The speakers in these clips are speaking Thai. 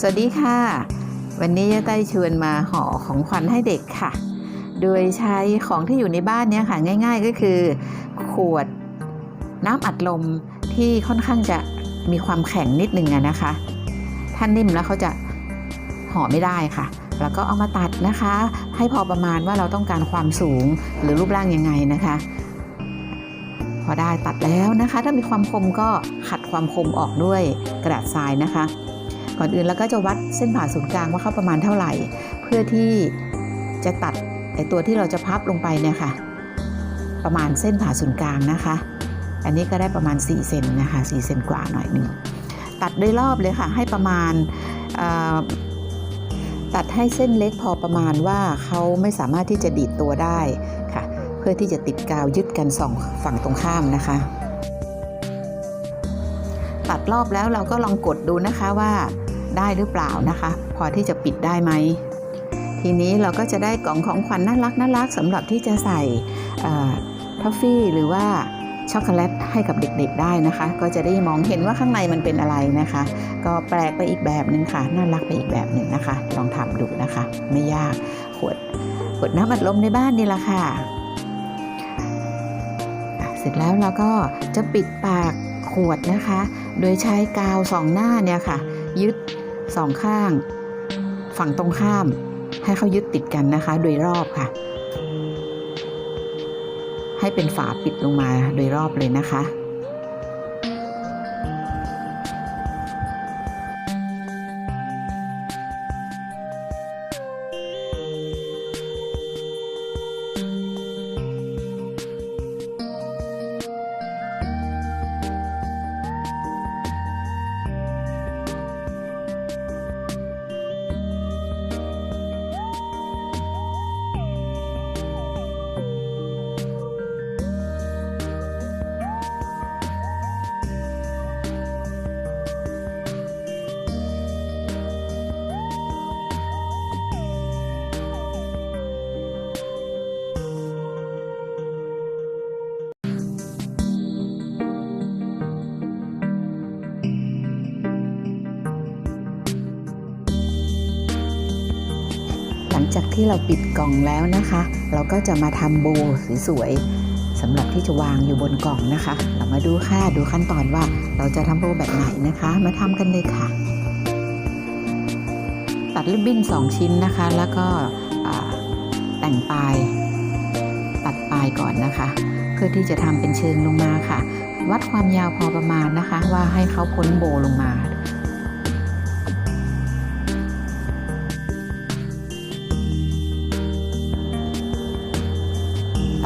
สวัสดีค่ะ วันนี้ย่าไต้ชวนมาห่อของขวัญให้เด็กค่ะ โดยใช้ของที่อยู่ในบ้านเนี่ยค่ะ ง่าย ๆ ก็คือ ขวดน้ำอัดลมที่ค่อนข้างจะมีความแข็งนิดนึงนะคะ ถ้านิ่มแล้วเขาจะห่อไม่ได้ค่ะ แล้วก็เอามาตัดนะคะ ให้พอประมาณว่าเราต้องการความสูงหรือรูปร่างยังไงนะคะ พอได้ตัดแล้วนะคะ ถ้ามีความคมก็ขัดความคมออกด้วยกระดาษทรายนะคะ ก่อนอื่นเราก็จะวัดเส้นผ่าศูนย์กลางว่าเข้าประมาณเท่าไหร่ เพื่อที่จะตัดไอตัวที่เราจะพับลงไปเนี่ยค่ะ ประมาณเส้นผ่าศูนย์กลางนะคะ อันนี้ก็ได้ประมาณ4เซนนะคะ4เซนกว่าหน่อยหนึ่งตัดโดยรอบเลยค่ะ ให้ประมาณตัดให้เส้นเล็กพอประมาณว่าเขาไม่สามารถที่จะดีดตัวได้ค่ะ เพื่อที่จะติดกาวยึดกันสองฝั่งตรงข้ามนะคะ ตัดรอบแล้วเราก็ลองกดดูนะคะว่า ได้หรือเปล่านะคะ พอที่จะปิดได้ไหมทีนี้เราก็จะได้กล่องของขวัญน่ารักน่ารักสำหรับที่จะใส่ทัฟฟี่หรือว่าช็อกโกแลตให้กับเด็กๆได้นะคะ ก็จะได้มองเห็นว่าข้างในมันเป็นอะไรนะคะ ก็แปลกไปอีกแบบหนึ่งค่ะ น่ารักไปอีกแบบหนึ่งนะคะ ลองทำดูนะคะ ไม่ยากขวดขวดน้ำอัดลมในบ้านนี่แหละค่ะอะเสร็จแล้วเราก็จะปิดปากขวดนะคะ โดยใช้กาวสองหน้าเนี่ยค่ะ ยึด สองข้าง ฝั่งตรงข้ามให้เขายึดติดกันนะคะ โดยรอบค่ะ ให้เป็นฝาปิดลงมาโดยรอบเลยนะคะ จากที่เราปิดกล่องแล้วนะคะ เราก็จะมาทำโบสวยๆสำหรับที่จะวางอยู่บนกล่องนะคะ เรามาดูค่ะดูขั้นตอนว่าเราจะทำโบแบบไหนนะคะ มาทำกันเลยค่ะ ตัดริบบิ้น2 ชิ้นนะคะ แล้วก็แต่งปลายตัดปลายก่อนนะคะ เพื่อที่จะทำเป็นเชิงลงมาค่ะ วัดความยาวพอประมาณนะคะ ว่าให้เขาพ้นโบลงมา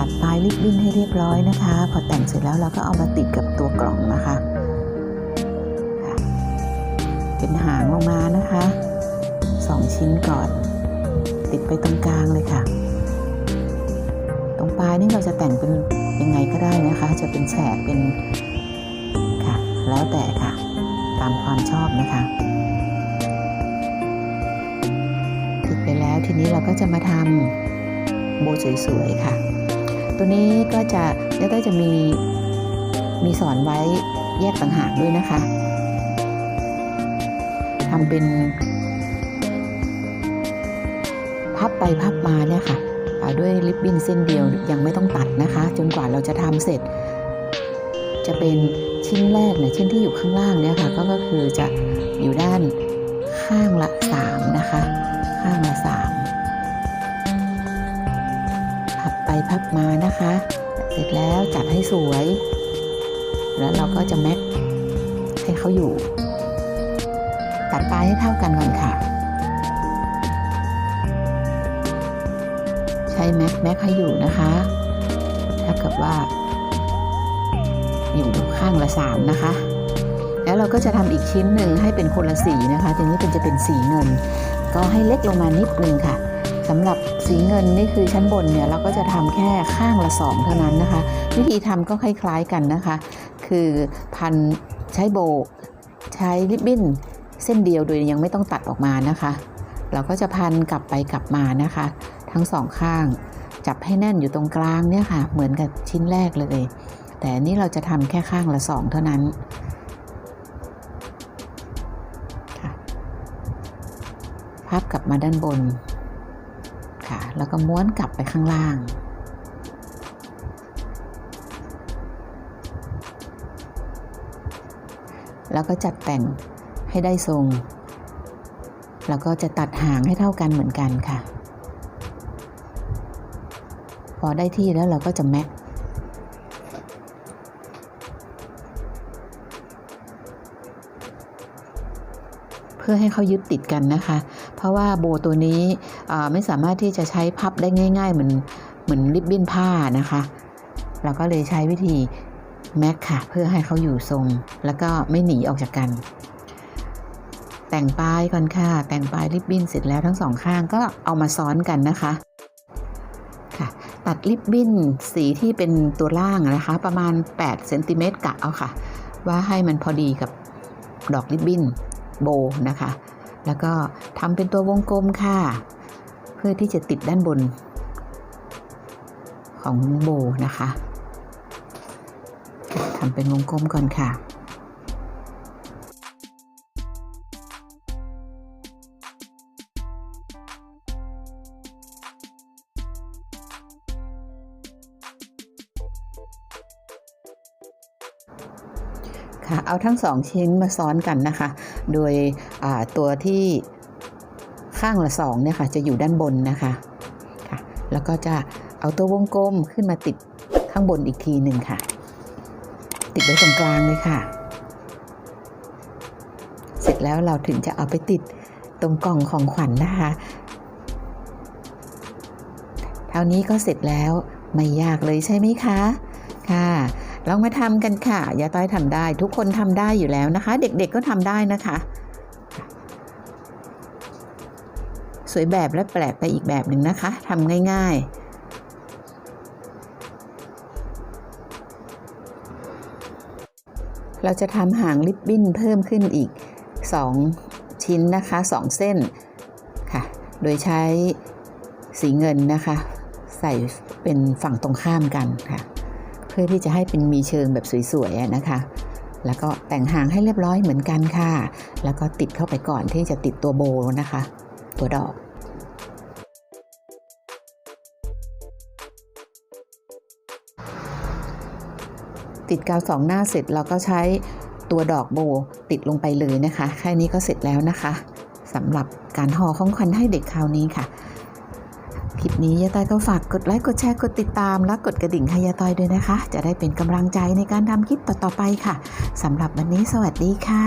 ตัดปลายริบบิ้นให้เรียบร้อยนะคะ พอแต่งเสร็จแล้วเราก็เอามาติดกับตัวกล่องนะคะค่ะเป็นหางลงมานะคะสองชิ้นก่อน ติดไปตรงกลางเลยค่ะ ตรงปลายนี่เราจะแต่งเป็นยังไงก็ได้นะคะ จะเป็นแฉกเป็นค่ะ แล้วแต่ค่ะ ตามความชอบนะคะติดไปแล้วทีนี้เราก็จะมาทำโบสวยๆค่ะ ตัวนี้ก็จะยาต้จะมีมีสอนไว้แยกต่างหากด้วยนะคะทำเป็นพับไปพับมาเนี่ยค่ะด้วยริบบิ้นเส้นเดียวยังไม่ต้องตัดนะคะ จนกว่าเราจะทำเสร็จ จะเป็นชิ้นแรกเนี่ยชิ้นที่อยู่ข้างล่างเนี่ยค่ะ ก็คือจะอยู่ด้านข้างละ 3 นะคะ ข้างละ3 พับไปพับมานะคะ เสร็จแล้วจัดให้สวย แล้วเราก็จะแม็กให้เขาอยู่ ตัดปลายให้เท่ากันก่อนค่ะ ใช้แม็กแม็กให้อยู่นะคะถ้าเกิดว่า อยู่ข้างละสามนะคะแล้วเราก็จะทำอีกชิ้นหนึ่งให้เป็นคนละสีนะคะ ทีนี้เป็นจะเป็นสีเงิน ก็ให้เล็กลงมานิดนึงค่ะสำหรับ สีเงินนี่คือชั้นบนเนี่ยเราก็จะทำแค่ข้างละสองเท่านั้นนะคะ วิธีทำก็คล้ายๆกันนะคะ คือพันใช้โบใช้ริบบิ้นเส้นเดียวโดยยังไม่ต้องตัดออกมานะคะ เราก็จะพันกลับไปกลับมานะคะ ทั้งสองข้าง จับให้แน่นอยู่ตรงกลางเนี่ยค่ะ เหมือนกับชิ้นแรกเลย แต่นี่เราจะทำแค่ข้างละสองเท่านั้นพับกลับมาด้านบน ค่ะ แล้วก็ม้วนกลับไปข้างล่าง แล้วก็จัดแต่งให้ได้ทรง แล้วก็จะตัดหางให้เท่ากันเหมือนกันค่ะ พอได้ที่แล้วเราก็จะแม็กเพื่อให้เขายึดติดกันนะคะ เพราะว่าโบตัวนี้ไม่สามารถที่จะใช้พับได้ง่าย ๆ เหมือนเหมือนริบบิ้นผ้านะคะ เราก็เลยใช้วิธีแม็กค่ะ เพื่อให้เขาอยู่ทรง แล้วก็ไม่หนีออกจากกัน แต่งปลายก่อนค่ะ แต่งปลายริบบิ้นเสร็จแล้วทั้งสองข้างก็เอามาซ้อนกันนะคะค่ะ ตัดริบบิ้นสีที่เป็นตัวล่างนะคะ ประมาณ8เซนติเมตรกะเอาค่ะ ว่าให้มันพอดีกับดอกริบบิ้นโบนะคะ แล้วก็ทำเป็นตัววงกลมค่ะ เพื่อที่จะติดด้านบน ของโบนะคะทำเป็นวงกลมก่อนค่ะ ค่ะเอาทั้งสองชิ้นมาซ้อนกันนะคะ โดยตัวที่ข้างละสองเนี่ยค่ะจะอยู่ด้านบนนะคะค่ะ แล้วก็จะเอาตัววงกลมขึ้นมาติดข้างบนอีกทีหนึ่งค่ะ ติดไว้ตรงกลางเลยค่ะ เสร็จแล้วเราถึงจะเอาไปติดตรงกล่องของขวัญนนะคะ เท่านี้ก็เสร็จแล้วไม่ยากเลยใช่ไหมคะ ค่ะ ลองมาทำกันค่ะยาต้อยทำได้ ทุกคนทำได้อยู่แล้วนะคะ เด็กๆก็ทำได้นะคะ สวยแบบและแปลกไปอีกแบบหนึ่งนะคะทำง่ายๆเราจะทำหางริบบิ้นเพิ่มขึ้นอีก 2 ชิ้นนะคะ 2 เส้นค่ะ โดยใช้สีเงินนะคะ ใส่เป็นฝั่งตรงข้ามกันค่ะ พื่อที่จะให้เป็นมีเชิงแบบสวยๆนะคะ แล้วก็แต่งหางให้เรียบร้อยเหมือนกันค่ะ แล้วก็ติดเข้าไปก่อนที่จะติดตัวโบนะคะ ตัวดอกติดกาวสองหน้าเสร็จเราก็ใช้ตัวดอกโบติดลงไปเลยนะคะ แค่นี้ก็เสร็จแล้วนะคะสำหรับการห่อของขวัญให้เด็กคราวนี้ค่ะ คลิปนี้ยาต้อยก็ฝากกดไลค์กดแชร์กดติดตาม และกดกระดิ่งให้ยาตอยด้วยนะคะ จะได้เป็นกำลังใจในการทำคลิปต่อๆไปค่ะสำหรับวันนี้สวัสดีค่ะ